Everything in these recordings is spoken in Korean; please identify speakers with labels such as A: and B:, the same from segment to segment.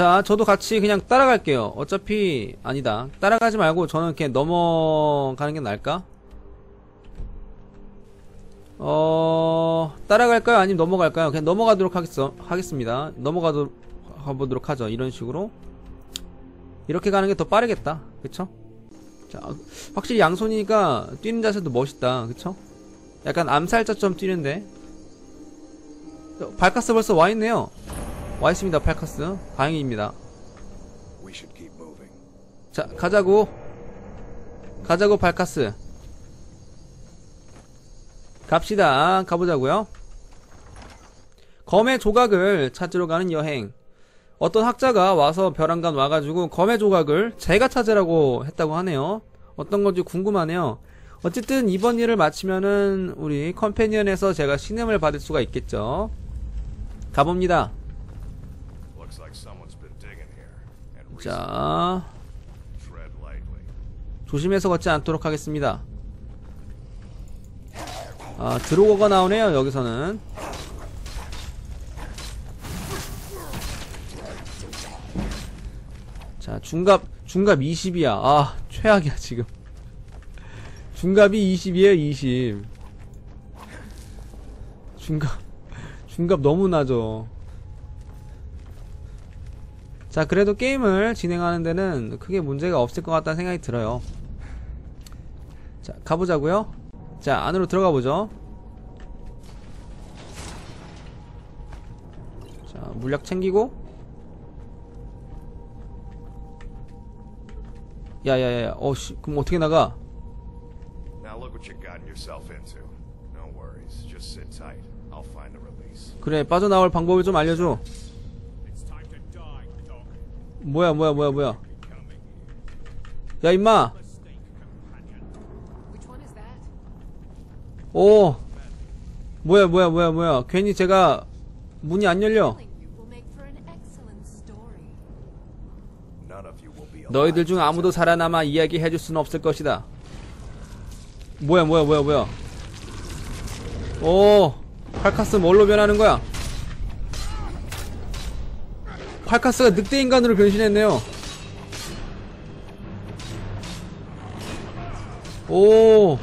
A: 자, 저도 같이 그냥 따라갈게요. 어차피, 아니다. 따라가지 말고 저는 그냥 넘어가는 게 나을까? 어, 따라갈까요? 아니면 넘어갈까요? 그냥 넘어가도록 하겠어, 하겠습니다. 넘어가도록, 가보도록 하죠. 이런 식으로. 이렇게 가는 게 더 빠르겠다. 그쵸? 자, 확실히 양손이니까 뛰는 자세도 멋있다. 그쵸? 약간 암살자처럼 뛰는데. 어, 발카스 벌써 와있네요. 와 있습니다, 팔카스. 다행입니다. 자, 가자고. 가자고, 발카스. 갑시다. 가보자고요. 검의 조각을 찾으러 가는 여행. 어떤 학자가 와서 벼랑간 와가지고 검의 조각을 제가 찾으라고 했다고 하네요. 어떤 건지 궁금하네요. 어쨌든 이번 일을 마치면은 우리 컴패니언에서 제가 신임을 받을 수가 있겠죠. 가봅니다. 자. 조심해서 걷지 않도록 하겠습니다. 아, 드로거가 나오네요, 여기서는. 자, 중갑, 중갑 20이야. 아, 최악이야, 지금. 중갑이 20이에요, 20. 중갑, 중갑 너무 나죠. 자, 그래도 게임을 진행하는 데는 크게 문제가 없을 것 같다는 생각이 들어요. 자, 가보자고요. 자, 안으로 들어가 보죠. 자, 물약 챙기고. 야야야, 어씨, 그럼 어떻게 나가? 그래, 빠져나올 방법을 좀 알려줘. 뭐야, 뭐야, 뭐야, 뭐야. 야, 임마! 오! 뭐야, 뭐야, 뭐야, 뭐야. 괜히 제가 문이 안 열려. 너희들 중 아무도 살아남아 이야기해줄 수는 없을 것이다. 뭐야, 뭐야, 뭐야, 뭐야. 오, 팔카스 뭘로 변하는 거야? 팔카스가 늑대 인간으로 변신했네요. 오,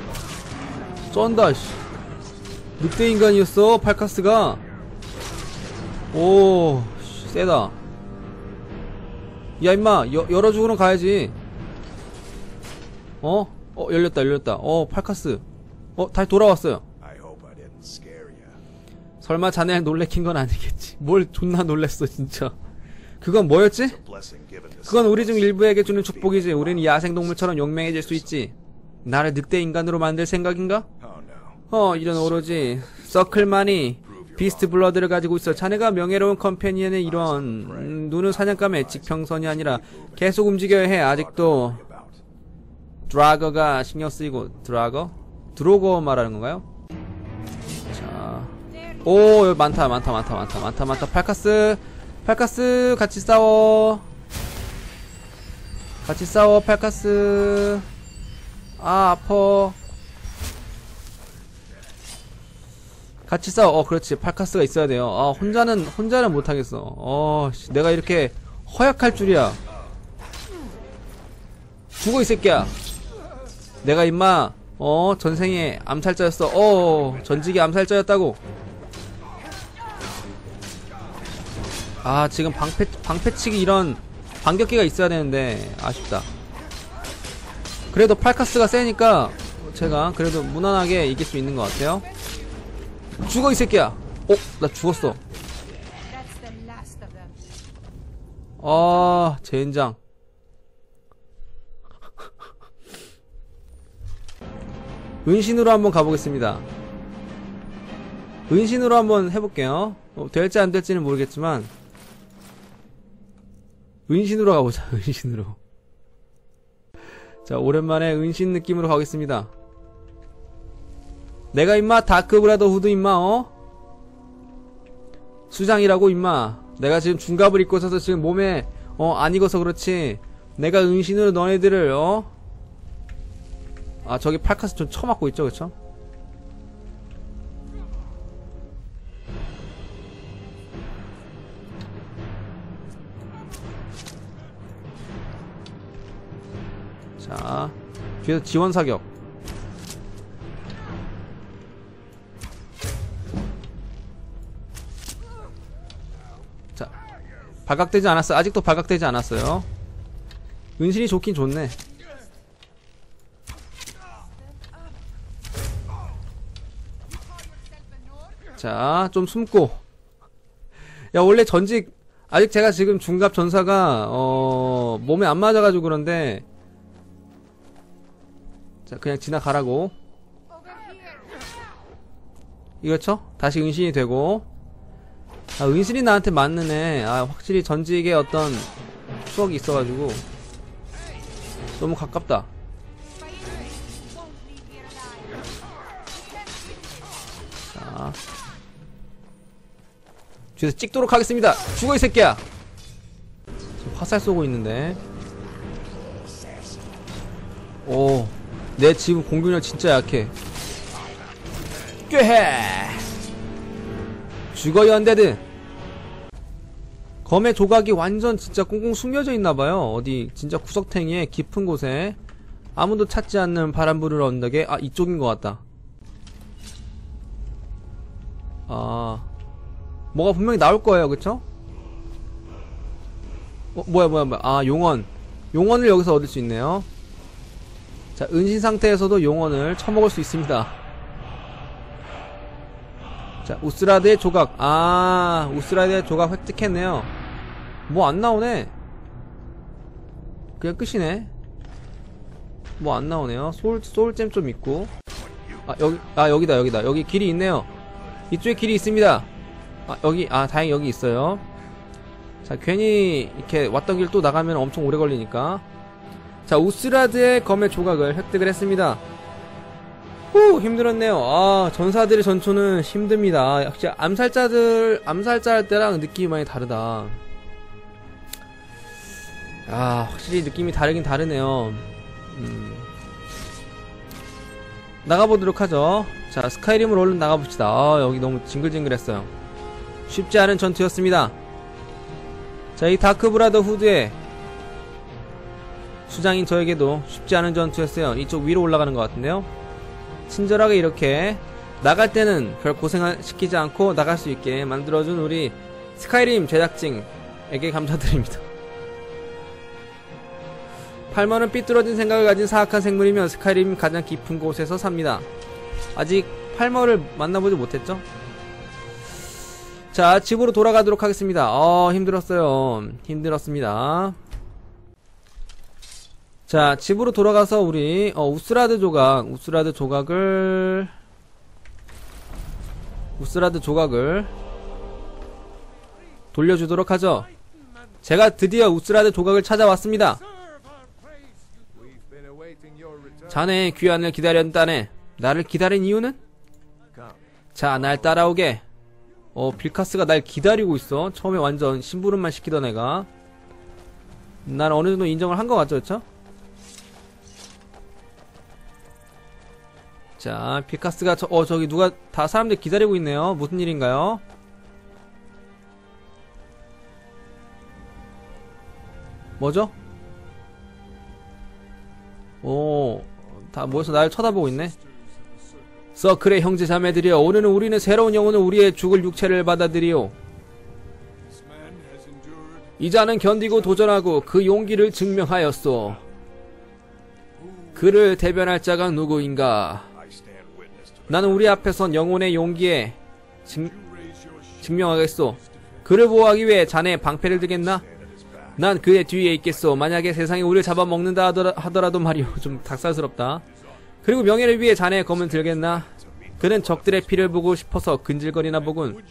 A: 쩐다, 씨. 늑대 인간이었어, 팔카스가. 오, 씨, 세다. 야 임마 여, 열어주고는 가야지 어? 어 열렸다 열렸다 어 팔카스 어 다시 돌아왔어요. 설마 자네 놀래킨 건 아니겠지 뭘 존나 놀랬어 진짜 그건 뭐였지? 그건 우리 중. 일부에게 주는 축복이지 우리는 야생동물처럼 용맹해질 수 있지 나를 늑대 인간으로 만들 생각인가?
B: Oh.
A: 어 이런 오로지 서클만이 비스트 블러드를 가지고 있어 자네가 명예로운 컴패니언의 이런 음, 눈은 사냥감의 지평선이 아니라 계속 움직여야 해 아직도. 드라거가 신경 쓰이고 드라거? 드로거 말하는 건가요? 자, 오 많다 많다 많다 많다 많다 많다 팔카스 팔카스 같이 싸워. 같이 싸워 팔카스. 아 아퍼 같이 싸워. 어 그렇지. 팔카스가 있어야 돼요. 아 혼자는 혼자는 못하겠어. 어 씨, 내가 이렇게 허약할 줄이야. 죽어 이 새끼야. 내가 임마 어 전생에 암살자였어. 어 전직의 암살자였다고 아 지금 방패 방패치기 이런 반격기가 있어야 되는데 아쉽다. 그래도 팔카스가 세니까 제가 그래도 무난하게 이길 수 있는 것 같아요. 죽어 이 새끼야. 어 나 죽었어. 아 젠장. 은신으로 한번 가보겠습니다. 은신으로 한번 해볼게요. 어, 될지 안 될지는 모르겠지만 은신으로 가보자 은신으로 자 오랜만에 은신 느낌으로 가겠습니다 내가 임마 다크브라더 후드 임마 어? 수장이라고 임마 내가 지금 중갑을 입고 있어서 지금 몸에 어 안 익어서 그렇지 내가 은신으로 너네들을 어? 아 저기 팔카스 좀 쳐맞고 있죠 그쵸? 뒤에서 지원 사격 자 발각되지 않았어 아직도 발각되지 않았어요 은신이 좋긴 좋네 자, 좀 숨고. 야, 원래 전직, 아직 제가 지금 중갑 전사가, 어, 몸에 안 맞아가지고 그런데. 자, 그냥 지나가라고. 이렇죠? 다시 은신이 되고. 아, 은신이 나한테 맞는 애. 아, 확실히 전직의 어떤 추억이 있어가지고. 너무 가깝다. 자. 뒤에서 찍도록 하겠습니다. 죽어 이 새끼야. 지금 화살 쏘고 있는데. 오, 내 지금 공격력 진짜 약해. 꾀해. 죽어 연데드. 검의 조각이 완전 진짜 꽁꽁 숨겨져 있나봐요. 어디 진짜 구석탱이에 깊은 곳에 아무도 찾지 않는 바람 부르는 언덕에 아 이쪽인 것 같다. 아. 뭐가 분명히 나올 거예요, 그쵸? 어, 뭐야, 뭐야, 뭐야. 아, 용원. 용원을 여기서 얻을 수 있네요. 자, 은신 상태에서도 용원을 처먹을 수 있습니다. 자, 우스라드의 조각. 아, 우스라드의 조각 획득했네요. 뭐 안 나오네. 그냥 끝이네. 뭐 안 나오네요. 소울, 소울잼 좀 있고. 아, 여기, 아, 여기다, 여기다. 여기 길이 있네요. 이쪽에 길이 있습니다. 아, 여기, 아, 다행히 여기 있어요. 자, 괜히 이렇게 왔던 길 또 나가면 엄청 오래 걸리니까. 자, 우스라드의 검의 조각을 획득을 했습니다. 후, 힘들었네요. 아, 전사들의 전투는 힘듭니다. 역시 암살자들, 암살자 할 때랑 느낌이 많이 다르다. 아, 확실히 느낌이 다르긴 다르네요. 음. 나가보도록 하죠. 자, 스카이림을 얼른 나가봅시다. 아, 여기 너무 징글징글했어요. 쉽지 않은 전투였습니다. 자, 이 다크 브라더 후드의 수장인 저에게도 쉽지 않은 전투였어요. 이쪽 위로 올라가는 것 같은데요. 친절하게 이렇게 나갈 때는 별 고생 시키지 않고 나갈 수 있게 만들어준 우리 스카이림 제작진에게 감사드립니다. 팔머는 삐뚤어진 생각을 가진 사악한 생물이며 스카이림 가장 깊은 곳에서 삽니다. 아직 팔머를 만나보지 못했죠? 자, 집으로 돌아가도록 하겠습니다. 어, 힘들었어요. 힘들었습니다. 자, 집으로 돌아가서 우리, 어, 우스라드 조각, 우스라드 조각을, 우스라드 조각을 돌려주도록 하죠. 제가 드디어 우스라드 조각을 찾아왔습니다. 자네의 귀환을 기다렸다네. 나를 기다린 이유는? 자, 날 따라오게. 어, 빌카스가 날 기다리고 있어. 처음에 완전 심부름만 시키던 애가. 난 어느 정도 인정을 한 것 같죠, 그쵸? 자, 빌카스가 저, 어, 저기 누가 다 사람들 기다리고 있네요. 무슨 일인가요? 뭐죠? 오, 다 모여서 날 쳐다보고 있네. 서클의 형제 자매들이여 오늘은 우리는 새로운 영혼을 우리의 죽을 육체를 받아들이오 이 자는 견디고 도전하고 그 용기를 증명하였소 그를 대변할 자가 누구인가 나는 우리 앞에선 영혼의 용기에 증, 증명하겠소 그를 보호하기 위해 자네 방패를 들겠나? 난 그의 뒤에 있겠소 만약에 세상이 우리를 잡아먹는다 하더라, 하더라도 말이오 좀 닭살스럽다 그리고 명예를 위해 자네의 검을 들겠나? 그는 적들의 피를 보고 싶어서 근질거리나 보군.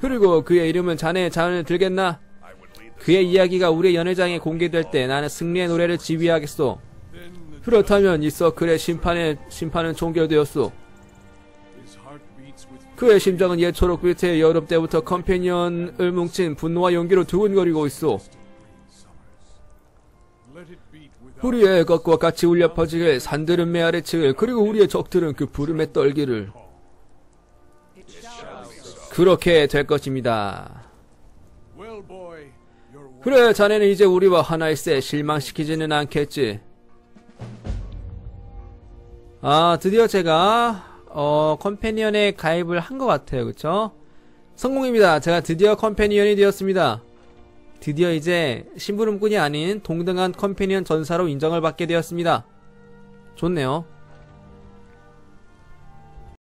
A: 그리고 그의 이름은 자네의 자언을 들겠나? 그의 이야기가 우리의 연회장에 공개될 때 나는 승리의 노래를 지휘하겠소. 그렇다면 이 서클의 심판의 심판은 종결되었소. 그의 심장은 예초록 빛의 여름 때부터 컴패니언을 뭉친 분노와 용기로 두근거리고 있소. 우리의 것과 같이 울려 퍼지길 산들은 메아리 치길 그리고 우리의 적들은 그 부름에 떨기를 그렇게 될 것입니다. 그래 자네는 이제 우리와 하나일세 실망시키지는 않겠지. 아, 드디어 제가, 어, 컴패니언에 가입을 한 것 같아요. 그쵸? 성공입니다. 제가 드디어 컴패니언이 되었습니다. 드디어 이제 심부름꾼이 아닌 동등한 컴패니언 전사로 인정을 받게 되었습니다. 좋네요.